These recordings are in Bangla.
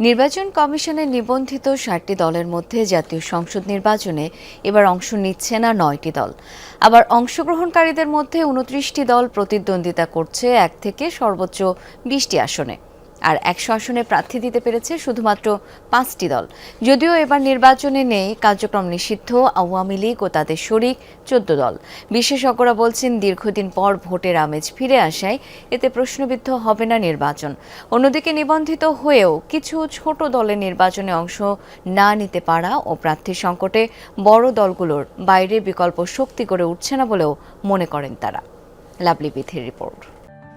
নির্বাচন কমিশনের নিবন্ধিত ষাটটি দলের মধ্যে জাতীয় সংসদ নির্বাচনে এবার অংশ নিচ্ছে না নয়টি দল। আবার অংশগ্রহণকারীদের মধ্যে উনত্রিশটি দল প্রতিদ্বন্দ্বিতা করছে এক থেকে সর্বোচ্চ বিশটি আসনে। আর একশো আসনে প্রার্থী দিতে পেরেছে শুধুমাত্র পাঁচটি দল। যদিও এবার নির্বাচনে নেই, কার্যক্রম নিষিদ্ধ, আওয়ামী লীগ ও তাদের শরিক চোদ্দ দল। বিশেষজ্ঞরা বলছেন দীর্ঘদিন পর ভোটের আমেজ ফিরে আসায় এতে প্রশ্নবিদ্ধ হবে না নির্বাচন। অন্যদিকে নিবন্ধিত হয়েও কিছু ছোট দলের নির্বাচনে অংশ না নিতে পারা ও প্রার্থী সংকটে বড় দলগুলোর বাইরে বিকল্প শক্তি করে উঠছে না বলেও মনে করেন তারা। লাভলি বিথির রিপোর্ট।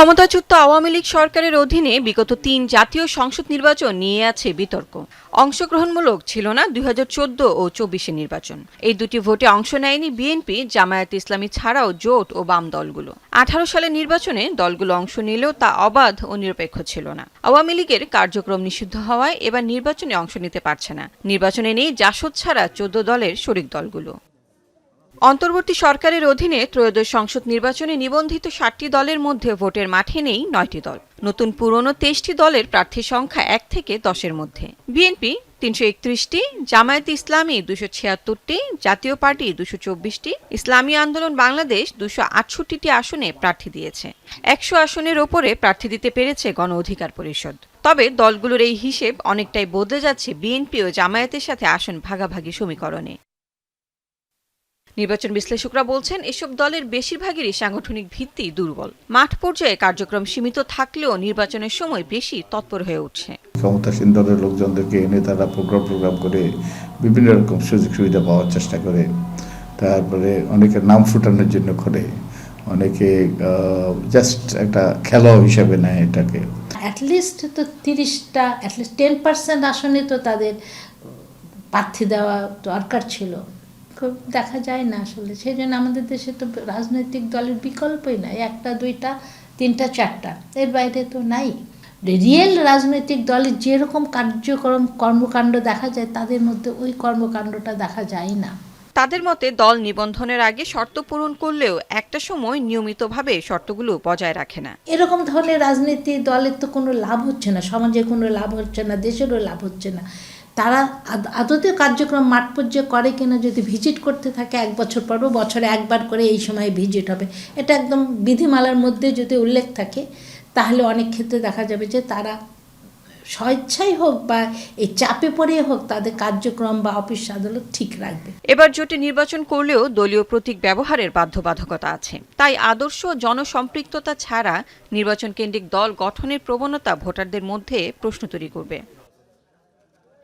ক্ষমতাচ্যুত আওয়ামী লীগ সরকারের অধীনে বিগত তিন জাতীয় সংসদ নির্বাচন নিয়ে আছে বিতর্ক। অংশগ্রহণমূলক ছিল না দুই হাজার চোদ্দ ও চব্বিশের নির্বাচন। এই দুটি ভোটে অংশ নেয়নি বিএনপি, জামায়াত ইসলামী ছাড়াও জোট ও বাম দলগুলো। আঠারো সালের নির্বাচনে দলগুলো অংশ নিলেও তা অবাধ ও নিরপেক্ষ ছিল না। আওয়ামী লীগের কার্যক্রম নিষিদ্ধ হওয়ায় এবার নির্বাচনে অংশ নিতে পারছে না। নির্বাচনে নেই জাসদ ছাড়া চোদ্দ দলের শরিক দলগুলো। অন্তর্বর্তী সরকারের অধীনে ত্রয়োদশ সংসদ নির্বাচনে নিবন্ধিত ষাটটি দলের মধ্যে ভোটের মাঠে নেই নয়টি দল। নতুন পুরনো তেইশটি দলের প্রার্থী সংখ্যা এক থেকে দশের মধ্যে। বিএনপি তিনশো একত্রিশটি, জামায়াত ইসলামী দুশো ছিয়াত্তরটি, জাতীয় পার্টি দুশো চব্বিশটি, ইসলামী আন্দোলন বাংলাদেশ দুশো আটষট্টিটি আসনে প্রার্থী দিয়েছে। একশো আসনের ওপরে প্রার্থী দিতে পেরেছে গণ অধিকার পরিষদ। তবে দলগুলোর এই হিসেব অনেকটাই বদলে যাচ্ছে বিএনপি ও জামায়াতের সাথে আসন ভাগাভাগি সমীকরণে। নির্বাচন বিশ্লেষকরা বলছেন এসব দলের বেশিরভাগেরই সাংগঠনিক ভিত্তি দুর্বল। মাঠ পর্যায়ে কার্যক্রম সীমিত থাকলেও নির্বাচনের সময় বেশি তৎপর হয়ে উঠছে। ক্ষমতাসীন দলের লোকজনদেরকে এনে তারা প্রোগ্রাম প্রোগ্রাম করে বিভিন্ন রকম সুযোগ সুবিধা পাওয়ার চেষ্টা করে। তারপরে অনেকে নাম ফুটানোর জন্য করে অনেকে জাস্ট একটা খেলা হিসাবে নেয় এটাকে। অ্যাটলিস্ট তো তিরিশটা অ্যাটলিস্ট টেন পার্সেন্ট আসনে তো তাদের প্রার্থী দেওয়া দরকার ছিল। খুব দেখা যায় না আসলে। সেই জন্য আমাদের দেশে তো রাজনৈতিক দলের বিকল্পই নাই। একটা দুইটা তিনটা চারটা। এর বাইরে তো নাই। রিয়েল রাজনৈতিক দলের যেরকম কার্যক্রম কর্মকাণ্ড দেখা যায় তাদের মধ্যে ওই কর্মকাণ্ডটা দেখা যায় না। তাদের মতে দল নিবন্ধনের আগে শর্ত পূরণ করলেও একটা সময় নিয়মিতভাবে শর্তগুলো বজায় রাখে না। এরকম ধরনের রাজনীতি দলের তো কোনো লাভ হচ্ছে না। সমাজে কোনো লাভ হচ্ছে না দেশেরও লাভ হচ্ছে না। তারা আদ- আদতে কার্যক্রম মাঠ পর্যায়ে করে কিনা যদি ভিজিট করতে থাকে এক বছর পর বছরে একবার করে এই সময় ভিজিট হবে। এটা একদম বিধিমালার মধ্যে যদি উল্লেখ থাকে, তাহলে অনেক ক্ষেত্রে দেখা যাবে যে তারা স্বেচ্ছাই হোক বা এই চাপে পড়ে হোক তাদের কার্যক্রম বা অফিস আদালত ঠিক রাখবে। এবার জোটে নির্বাচন করলেও দলীয় প্রতীক ব্যবহারের বাধ্যবাধকতা আছে। তাই আদর্শ জনসম্পৃক্ততা ছাড়া নির্বাচন কেন্দ্রিক দল গঠনের প্রবণতা ভোটারদের মধ্যে প্রশ্ন তৈরি করবে।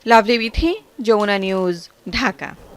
Lovely विथी Jamuna news Dhaka.